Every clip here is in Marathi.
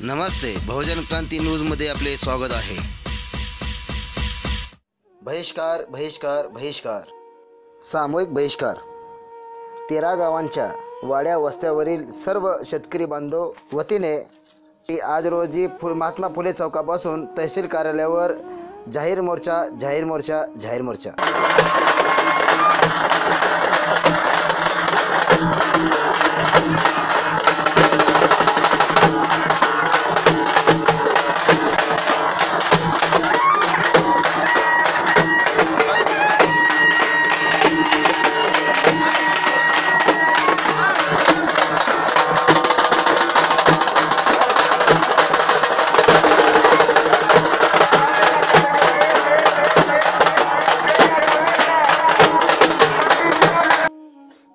नमस्ते. बहुजन क्रांती न्यूजमध्ये आपले स्वागत आहे. बहिष्कार बहिष्कार बहिष्कार. सामूहिक बहिष्कार. तेरा गावांच्या वाड्या वस्त्यावरील सर्व शेतकरी बांधव वतीने आज रोजी फु महात्मा फुले चौकापासून तहसील कार्यालयावर जाहीर मोर्चा जाहीर मोर्चा जाहीर मोर्चा.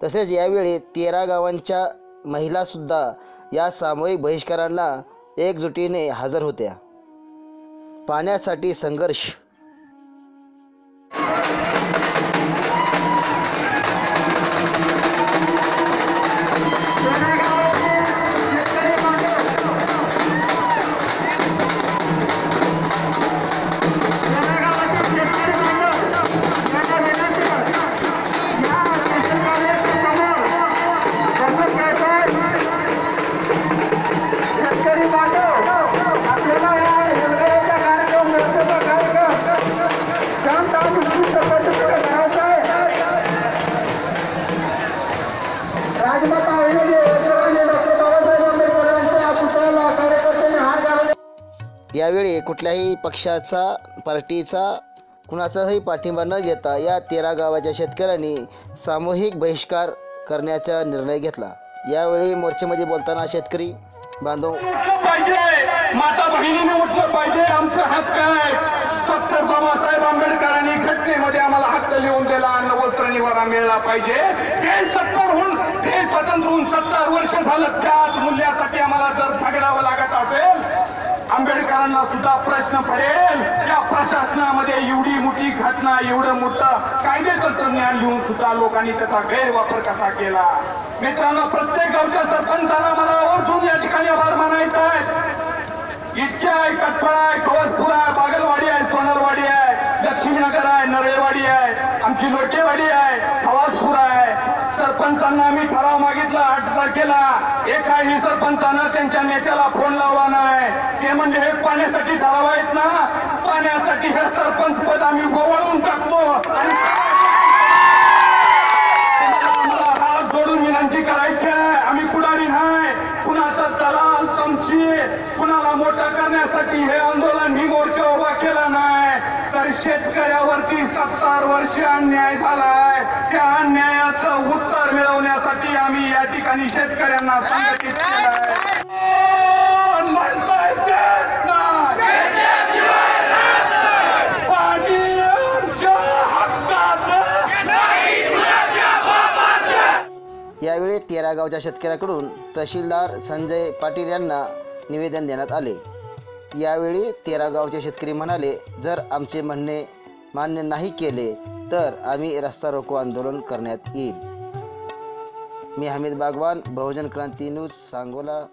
तसेच यावेळी तेरा गावांच्या महिलासुद्धा या सामूहिक बहिष्कारांना एकजुटीने हजर होत्या. पाण्यासाठी संघर्ष यावेळी कुठल्याही पक्षाचा पार्टीचा कुणाचाही पाठिंबा न घेता या तेरा गावाच्या शेतकऱ्यांनी सामूहिक बहिष्कार करण्याचा निर्णय घेतला. यावेळी मोर्चेमध्ये बोलताना शेतकरी बांधव पाहिजे. माता भगिनीने उठलं पाहिजे. आमचा हक्क आहे. डॉक्टर बाबासाहेब आंबेडकरांनी घटनेमध्ये आम्हाला हक्क लिहून दिला. अन्न वस्त्र निवारा मिळाला पाहिजे. हे सत्तर होऊन हे स्वतंत्र होऊन सत्तर वर्ष झालं. त्याच मूल्यासाठी आम्हाला जर झगडावं लागत असेल आंबेडकरांना सुद्धा प्रश्न पडेल. या प्रशासनामध्ये एवढी मोठी घटना एवढं मोठं कायदे तंत्रज्ञान लिहून सुद्धा लोकांनी त्याचा गैरवापर कसा केला? मित्रांनो प्रत्येक गावच्या सरपंचाला मला आवर्जून या ठिकाणी आभार मानायचा आहे. इतके आहे कटफळ आहे कवचपूर आहे बागलवाडी आहे सोनरवाडी आहे लक्ष्मीनगर आहे नरेवाडी आहे आमची लोटेवाडी आहे हवासपूर आहे. सरपंचांना आम्ही ठराव मागितला आठ तारखेला. एकाही सरपंचानं त्यांच्या नेत्याला फोन लावला नाही. म्हणजे हे पाण्यासाठी ठराव आहेत ना? पाण्यासाठी हे सरपंच पद आम्ही गोवळून टाकतो. आणि हात जोडून विनंती करायची आहे. आम्ही पुढारी नाही. कुणाचा दलाल चमची कुणाला मोठा करण्यासाठी हे आंदोलन ही मोर्चा उभा केला नाही. तर शेतकऱ्यावरती सत्तर वर्ष अन्याय झालाय. त्या अन्यायाचं उत्तर मिळवण्यासाठी आम्ही या ठिकाणी शेतकऱ्यांना संघटित केलं यावेळी तेरा गावच्या शेतकऱ्याकडून तहसीलदार संजय पाटील यांना निवेदन देण्यात आले. यावेळी तेरा गावचे शेतकरी म्हणाले जर आमचे म्हणणे मान्य नाही केले तर आम्ही रस्ता रोको आंदोलन करण्यात येईल. मी हमीद बागवान बहुजन क्रांती न्यूज सांगोला.